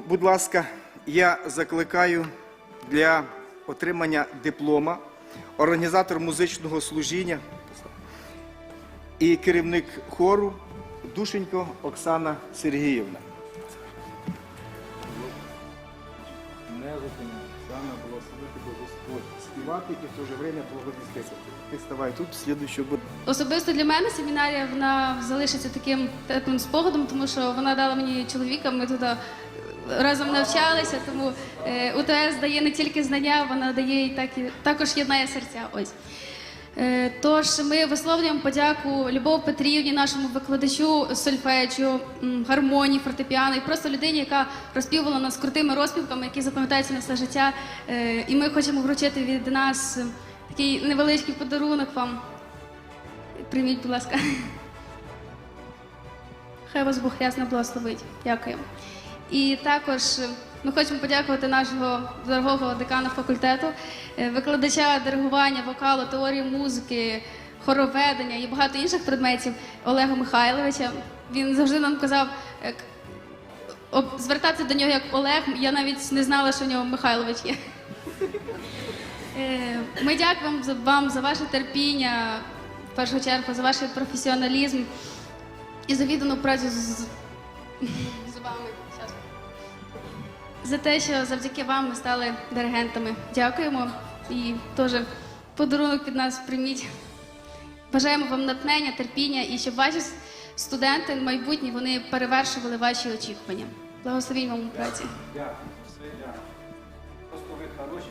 Будь ласка, я закликаю для отримання диплома організатор музичного служіння і керівник хору Душенько Оксана Сергіївна. Не. Саме благословити Бо Господь. Співати і в то же время. Ти ставай тут, слідуючого буде. Особисто для мене семінарія вона залишиться таким теплим спогадом, тому що вона дала мені чоловіка. Ми туди разом навчалися, тому е, УТС дає не тільки знання, вона дає і так і також єднає серця. Ось. Е, Тож ми висловлюємо подяку Любов Петрівні, нашому викладачу сольфеджіо, гармонії, фортепіано і просто людині, яка розпівувала нас крутими розпівками, які запам'ятаються на все життя. Е, І ми хочемо вручити від нас такий невеличкий подарунок вам. Прийміть, будь ласка. Хай вас Бог ясно благословить. Дякую. І також е, ми хочемо подякувати нашого дорогого декана факультету, е, викладача диригування, вокалу, теорії музики, хороведення і багато інших предметів Олега Михайловича. Він завжди нам казав е, звертатися до нього як Олег. Я навіть не знала, що у нього Михайлович є. Ми дякуємо вам за ваше терпіння, в першу чергу, за ваш професіоналізм і за віддану працю з вами. Щас. За те, що завдяки вам ми стали диригентами. Дякуємо і теж подарунок від нас прийміть. Бажаємо вам натхнення, терпіння і щоб ваші студенти майбутні вони перевершували ваші очікування. Благословінь вам у праці. Дякую. Дякую. Просто ви хороші,